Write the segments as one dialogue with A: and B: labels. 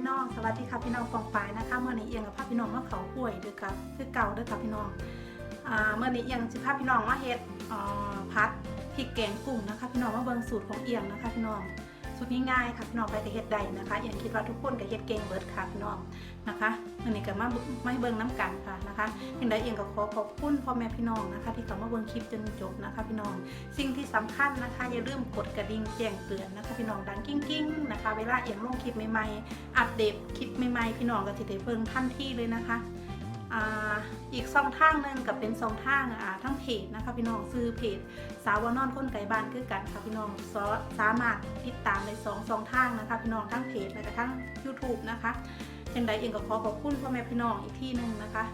A: พี่น้อง สวัสดีค่ะพี่น้องกองปลายนะคะ เมื่อนี้เอียงกับภาพพี่น้องมาเขาป่วยด้วยกับคือเก่าด้วยค่ะพี่น้องเมื่อนี้เอียงสิภาพพี่น้องมาเฮ็ดอ่าพัดพริกแกงกุ้งนะคะ พี่น้องมาเบิงสูตรของเอียงนะคะ พี่น้อง สูตรง่ายๆค่ะพี่น้องไปกับเฮ็ดได้นะคะอียงคิดว่าทุกคนกับเฮ็ดเก่งเบิดค่ะพี่น้องนะคะอันนี้ก็มาไม่เบิ่งน้ำกันค่ะนะคะยังไดเอียงก็ขอขอบคุณพ่อแม่พี่น้องนะคะ ที่เขามาเบิ่งคลิปจนจบนะคะพี่น้อง สิ่งที่สำคัญนะคะ อย่าลืมกดกระดิ่งแจ้งเตือนนะคะ พี่น้องดังกิ้งๆนะคะ เวลาเอียงลงคลิปใหม่ๆอัปเดตคลิปใหม่ๆพี่น้องก็จะได้เพิ่งทันทีเลยนะคะ อีกสองทางหนึ่งกับเป็นสองทางอ่าทั้งเพจนะคะพี่น้องซื้อเพจ สาวานอนคนไก่บ้านคือกันค่ะพี่น้องสสามารถติดตามในสองสองทางนะคะพี่น้องทั้งเพจและทั้ง YouTube นะคะยังไดเองก็ขอขอบคุณพ่อแม่พี่น้องอีกที่หนึ่งนะคะ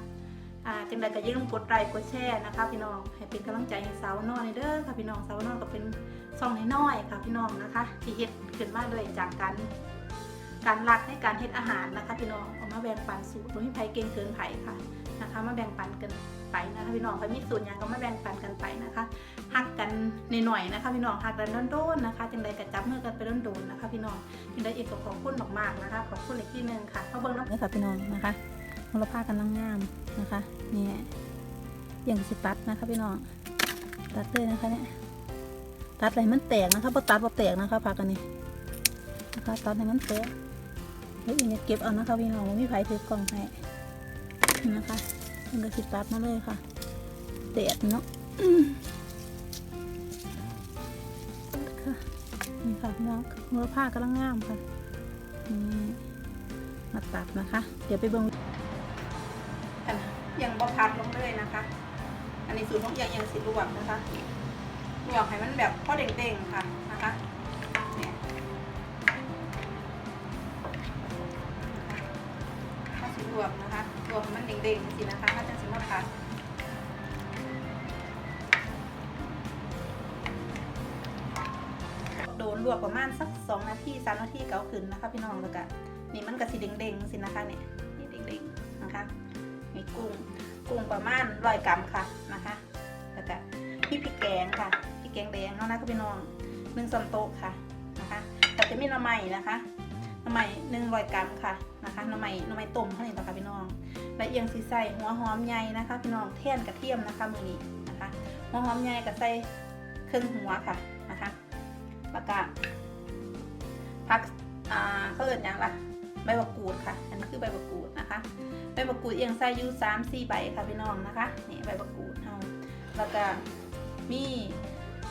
A: อ่าจังใดก็อย่าลืมกดไลค์กดแชร์นะคะ พี่น้องให้เป็นกำลังใจให้สาวนอนเด้อค่ะพี่น้องสาวนอนก็เป็นซองน้อยๆค่ะพี่น้องนะคะ ที่เฮ็ดขึ้นมาเลยจากการ การรักในการเฮ็ดอาหารนะคะพี่น้องเอามาแบ่งปันสูตรโดยที่ไผเก่งเกินไผค่ะนะคะ มาแบ่งปันกันไปนะคะพี่น้องใครมีสูตรยังก็มาแบ่งปันกันไปนะคะหักกันหน่อยๆนะคะ พี่น้องหักกันโดนๆนะคะจังใดก็จับมือกันไปโดนๆนะคะ พี่น้องจังใดเอกก็ขอบคุณมากๆนะคะขอบคุณอีกที่หนึ่งค่ะมาเบิ่งน้ำค่ะพี่น้องนะคะมูลค่ากันงามนะคะนี่อย่างสิตัดนะคะพี่น้องตัดเลยนะคะเนี่ยตัดอะไรมันแตกนะคะพอตัดพอแตกนะคะผักอันนี้นะคะตัดให้มันแตก แล้วอีกเนี่ยเก็บเอานะคะพี่น้องมีไผ่ถือกล่องให้นะคะมันก็สิตัดมาเลยค่ะแดดเนาะค่ะนี่ค่ะพี่น้องมูลค่ากำลังงามค่ะนี่มาตัดนะคะ เดี๋ยวไปเบิ่งยังบ่พัดลงเลยนะคะ อันนี้สูตรของยังยังสิลวกนะคะลวกให้มันแบบพอเด้งๆค่ะนะคะ เด้งสินะคะถ้าจะสิมาพัดโดนลวกประมาณสักสองนาทีสามนาทีเกาขึ้นนะคะพี่น้องแล้วก็นี่มันก็สิเด้งๆสินะคะเนี่ยนี่เด้งๆนะคะมีกุ้งกุ้งประมาณร้อยกรัมค่ะนะคะแล้วก็พี่พริกแกงค่ะพริกแกงแดงเนาะนะก็พี่น้องหนึ่งช้อนโต๊ะค่ะนะคะแต่จะมีน้ำใหม่นะคะน้ำใหม่หนึ่งร้อยกรัมค่ะนะคะน้ำใหม่หน้ำใหม่ต้มเท่านี้ต่อค่ะพี่น้อง และเอียงสีใส่หัวหอมใหญ่นะคะพี่น้องเทียนกระเทียมนะคะมือนี้นะคะ หัวหอมใหญ่กับใส่ครึ่งหัวค่ะนะคะแล้วก็พักอ่าเขาเอิญยังล่ะใบมะกรูดค่ะ อันนี้คือใบมะกรูดนะคะ ใบมะกรูดเอียงใส่อยู่สามสี่ใบค่ะพี่น้องนะคะนี่ใบมะกรูดเอาแล้วก็มี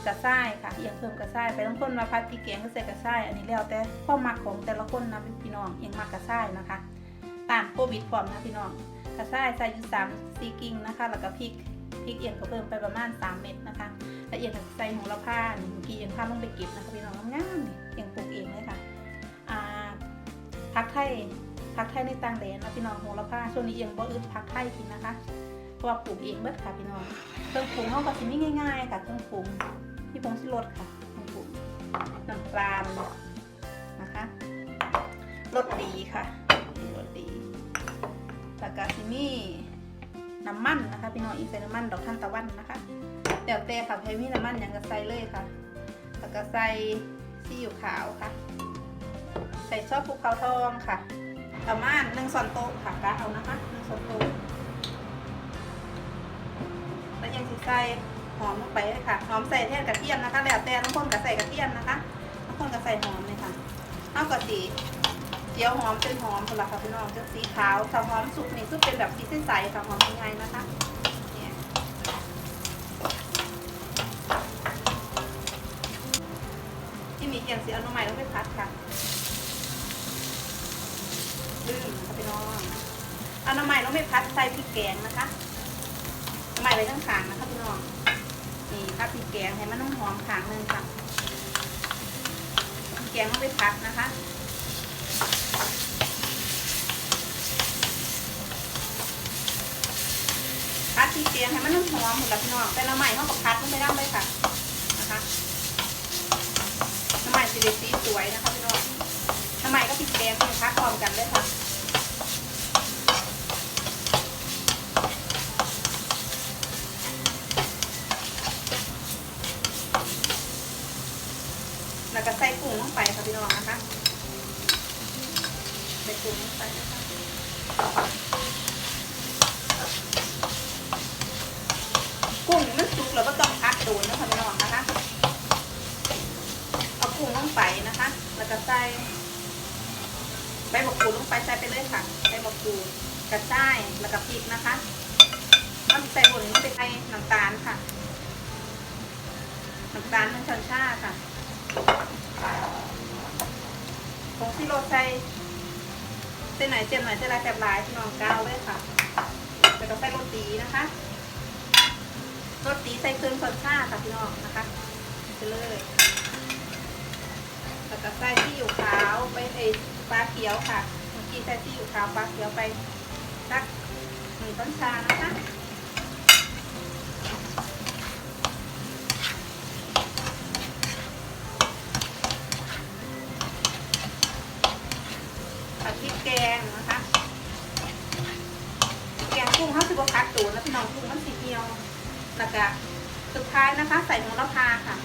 A: กระส่ายค่ะเอียงเพิ่มกระส่ายไปต้องคนมาพัดพริกแกงก็ใส่กระส่ายอันนี้แล้วแต่ความมักของแต่ละคนนะพี่น้องเอียงมักกระส่ายนะคะตามโควิดพร้อมนะพี่น้อง กระส่ายใส่อยู่สามสี่กิ่งนะคะ แล้วก็พริกพริกเอียงก็เพิ่มไปประมาณสามเม็ดนะคะแล้วเอียงใส่หัวละผ้านี่เมื่อกี้เอียงผ้าลงไปเก็บนะคะพี่น้องงามๆนี่เอียงปลูกเองเลยค่ะผักไทยผักไทยในต่างแดนนะพี่น้องโหระพาช่วงนี้ยังบ่อึดผักไทยกินนะคะเพราะว่าปลูกเองเบิดค่ะพี่น้องเครื่องปรุงเขาก็สิมีง่ายๆค่ะเครื่องปรุงที่ผงชูรสค่ะเครื่องปรุงน้ำปลานะคะรสดีค่ะ แล้วก็สิมีน้ำมันนะคะพี่น้องอีใส่น้ำมันดอกทานตะวันนะคะเดี๋ยวแต่ค่ะใครมีน้ำมันยังก็ใส่เลยค่ะ แล้วก็ใส่ซีอิ๊วขาวค่ะ ใส่ซอสภูเขาทองค่ะประมาณหนึ่งส่วนโต๊ะค่ะกะเอานะคะหนึ่งส่วนโต๊ะแล้วยังใส่หอมลงไปเลยค่ะหอมใส่แทนกระเทียมนะคะ แล้วแต่บางคนก็ใส่กระเทียมนะคะบางคนก็ใส่หอมเลยค่ะเอาก็สี เจียวหอมเป็นหอมสำหรับค่ะพี่น้องจะสีขาวถ้าหอมสุกนี่คือเป็นแบบสีใสๆค่ะหอมยังไงนะคะเนี่ยที่มีเอียงสีอาหน่อไม้ลงไปพัดค่ะลืมค่ะพี่น้องอน้ำใหม่เราไม่พัดใส่พริกแกงนะคะน้ำใหม่เลยทั้งขางนะคะพี่น้องนี่พัดพริกแกงให้มันน้ำหอมขางหนึ่งค่ะพริกแกงต้องไปพัดนะคะ พัดพริกแกงให้มันน้ำหอมหมดแล้วพี่น้องแต่น้ำใหม่เขาก็พัดลงไปได้เลยค่ะนะคะน้ำใหม่สีเด็ดสีสวยนะคะพี่น้องน้ำใหม่ก็พริกแกงเนี่ยพัดพร้อมกันเลยค่ะแล้วก็ใส่กุ้งลงไปค่ะพี่น้องนะคะ กุ้งลงไปนะคะกุ้งนี่มันสุกแล้วก็ต้องพักโดนนะคะพี่น้องนะคะ เอากุ้งลงไปนะคะ แล้วก็ใส่ใบมะกรูดลงไปใส่ไปเลยค่ะใบมะกรูดกระชายแล้วก็พริกนะคะมันใส่บนนี้ไปใส่น้ำตาลค่ะน้ำตาลมันช้อนชาค่ะผงซิโรใส่ เส้นไหนเจียมไหนเส้นลายแสบลายพี่น้องก้าวเลยค่ะแล้วก็ใส่โรตีนะคะโรตีใส่เครื่องช้นชาค่ะพี่น้องนะคะไปเลยแล้วก็ใส่ที่อยู่ขาวไปไอปลาเขียวค่ะเมื่อกี้ใส่ที่อยู่ขาวปลาเขียวไปสักหนึ่งต้นชานะคะผัดพริกแกงนะคะแกงกุ้งเขาสิ บพัดตูนแล้วพี่น้องกุ้งมันสีเดียวแล้วก็สุดท้ายนะคะ ใส่หัวละพาค่ะ